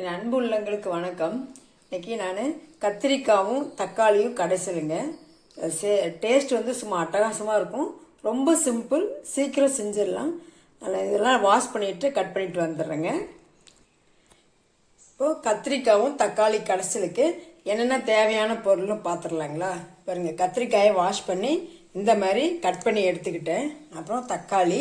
என் அன்பு உள்ளங்களுக்கு வணக்கம். இன்னைக்கு நான் கத்திரிக்காவும் தக்காளியும் கடைசலுங்க. டேஸ்ட் வந்து சும்மா அட்டகாசமாக இருக்கும். ரொம்ப சிம்பிள் சீக்கிரம் செஞ்சிடலாம். நான் இதெல்லாம் வாஷ் பண்ணிவிட்டு கட் பண்ணிட்டு வந்துடுறேங்க. இப்போது கத்திரிக்காவும் தக்காளி கடைசலுக்கு என்னென்ன தேவையான பொருளும் பார்த்துடலாங்களா பாருங்க கத்திரிக்காயை வாஷ் பண்ணி இந்த மாதிரி கட் பண்ணி எடுத்துக்கிட்டேன். அப்புறம் தக்காளி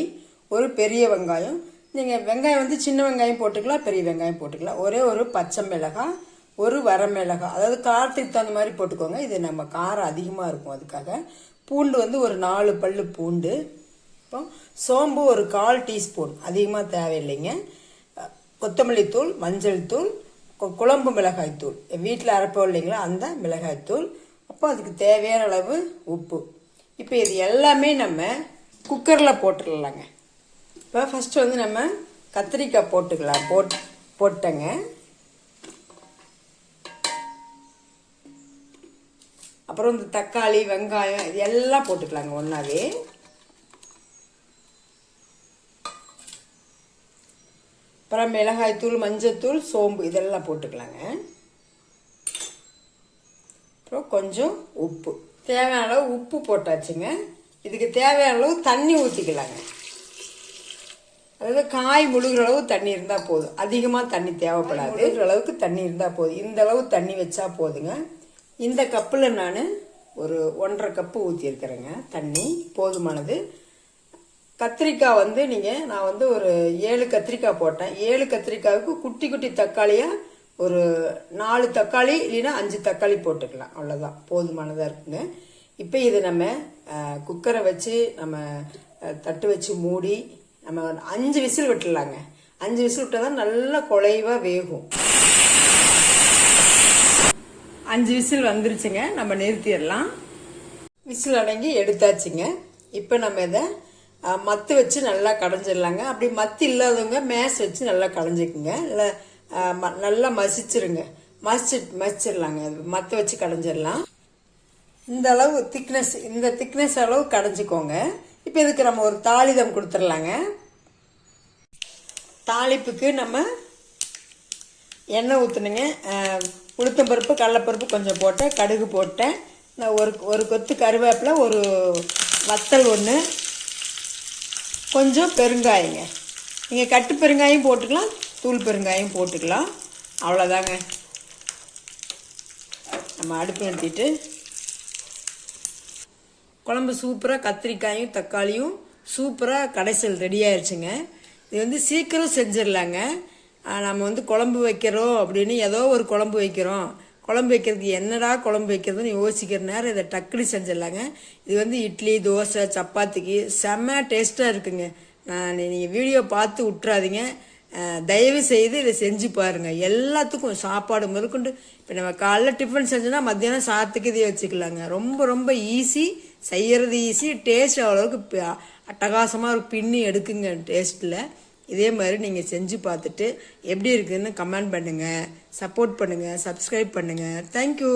ஒரு பெரிய வெங்காயம் நீங்கள் வெங்காயம் வந்து சின்ன வெங்காயம் போட்டுக்கலாம் பெரிய வெங்காயம் போட்டுக்கலாம். ஒரே ஒரு பச்சை மிளகாய் ஒரு வரமிளகாய் அதாவது காரத்துக்கு தகுந்த மாதிரி போட்டுக்கோங்க. இது நம்ம காரம் அதிகமாக இருக்கும் அதுக்காக. பூண்டு வந்து ஒரு நாலு பல்லு பூண்டு. இப்போ சோம்பு ஒரு கால் டீஸ்பூன். அதிகமாக தேவையில்லைங்க. கொத்தமல்லி தூள் மஞ்சள் தூள் குழம்பு மிளகாய் தூள். வீட்டில் அரைப்போம் இல்லைங்களா அந்த மிளகாய் தூள். அப்போ அதுக்கு தேவையான அளவு உப்பு. இப்போ இது எல்லாமே நம்ம குக்கரில் போட்டுடலாங்க இப்போ ஃபஸ்ட்டு வந்து நம்ம கத்திரிக்காய் போட்டுக்கலாம். போட் போட்டேங்க. அப்புறம் இந்த தக்காளி வெங்காயம் இது எல்லாம் போட்டுக்கலாங்க ஒன்றாவே அப்புறம் மிளகாய்த்தூள் மஞ்சத்தூள் சோம்பு இதெல்லாம் போட்டுக்கலாங்க. அப்புறம் கொஞ்சம் உப்பு. தேவையான அளவு உப்பு போட்டாச்சுங்க. இதுக்கு தேவையான அளவு தண்ணி ஊற்றிக்கலாங்க அதாவது காய் முழுகிற அளவு தண்ணி இருந்தால் போதும். அதிகமாக தண்ணி தேவைப்படாது. முழுகிற அளவுக்கு தண்ணி இருந்தால் போதும். இந்த அளவு தண்ணி வச்சா போதுங்க. இந்த கப்பில் நான் ஒரு ஒன்றரை கப்பு ஊற்றிருக்கிறேங்க தண்ணி போதுமானது. கத்திரிக்காய் வந்து நீங்கள் நான் வந்து ஒரு ஏழு கத்திரிக்காய் போட்டேன். ஏழு கத்திரிக்காய்க்கு குட்டி குட்டி தக்காளியாக ஒரு நாலு தக்காளி இல்லைன்னா அஞ்சு தக்காளி போட்டுக்கலாம். அவ்வளோதான் போதுமானதாக இருக்குங்க. இப்போ இது நம்ம குக்கரை வச்சு நம்ம தட்டு வச்சு மூடி நம்ம அஞ்சு விசில் விட்டுடலாங்க. அஞ்சு விசில் விட்டால் தான் நல்லா குலைவாக வேகும். அஞ்சு விசில் வந்துருச்சுங்க. நம்ம நிறுத்திடலாம். விசில் அடங்கி எடுத்தாச்சுங்க. இப்போ நம்ம இதை மத்து வச்சு நல்லா கடைஞ்சிடலாங்க. அப்படி மத்து இல்லாதவங்க மேஸ் வச்சு நல்லா கடைஞ்சிக்குங்க. இல்லை நல்லா மசிச்சிருங்க. மசிச்சு மசிச்சிடலாங்க. மத்து வச்சு கடைஞ்சிடலாம். இந்த அளவு திக்னஸ் இந்த திக்னஸ் அளவு கடைஞ்சிக்கோங்க. இப்போ இதுக்கு நம்ம ஒரு தாளிதம் கொடுத்துடலாங்க. தாளிப்புக்கு நம்ம எண்ணெய் ஊற்றுனுங்க உளுத்தம்பருப்பு கடலப்பருப்பு கொஞ்சம் போட்டேன் கடுகு போட்டேன். நான் ஒரு ஒரு கொத்து கருவேப்பிலை ஒரு வத்தல் ஒன்று கொஞ்சம் பெருங்காயங்க. நீங்கள் கட்டு பெருங்காயம் போட்டுக்கலாம் தூள் பெருங்காயம் போட்டுக்கலாம். அவ்வளோதாங்க நம்ம அடுப்பு நிறுத்திட்டு குழம்பு சூப்பராக கத்திரிக்காயும் தக்காளியும் சூப்பராக கடைசல் ரெடி ஆயிடுச்சுங்க இது வந்து சீக்கிரம் செஞ்சிடலாங்க நம்ம வந்து குழம்பு வைக்கிறோம் அப்படின்னு ஏதோ ஒரு குழம்பு வைக்கிறோம். குழம்பு வைக்கிறதுக்கு என்னடா குழம்பு வைக்கிறதுன்னு யோசிக்கிற நேரம் இதை டக்குனு செஞ்சிடலாங்க இது வந்து இட்லி தோசை சப்பாத்திக்கு செம்ம டேஸ்ட்டாக இருக்குங்க. நான் நீங்கள் வீடியோ பார்த்து விட்றாதீங்க தயவு செய்து இதை செஞ்சு பாருங்க. எல்லாத்துக்கும் சாப்பாடு முதற்கொண்டு இப்போ நம்ம காலைல டிஃபன் செஞ்சோன்னா மத்தியானம் சாத்துக்கு இதே வச்சுக்கலாங்க. ரொம்ப ரொம்ப ஈஸி. செய்கிறது ஈஸி டேஸ்ட் அவ்வளோவுக்கு அட்டகாசமாக ஒரு பின்னி எடுக்குங்க டேஸ்ட்டில் இதே மாதிரி நீங்கள் செஞ்சு பார்த்துட்டு எப்படி இருக்குதுன்னு கமெண்ட் பண்ணுங்கள் சப்போர்ட் பண்ணுங்கள் சப்ஸ்கிரைப் பண்ணுங்கள் தேங்க்யூ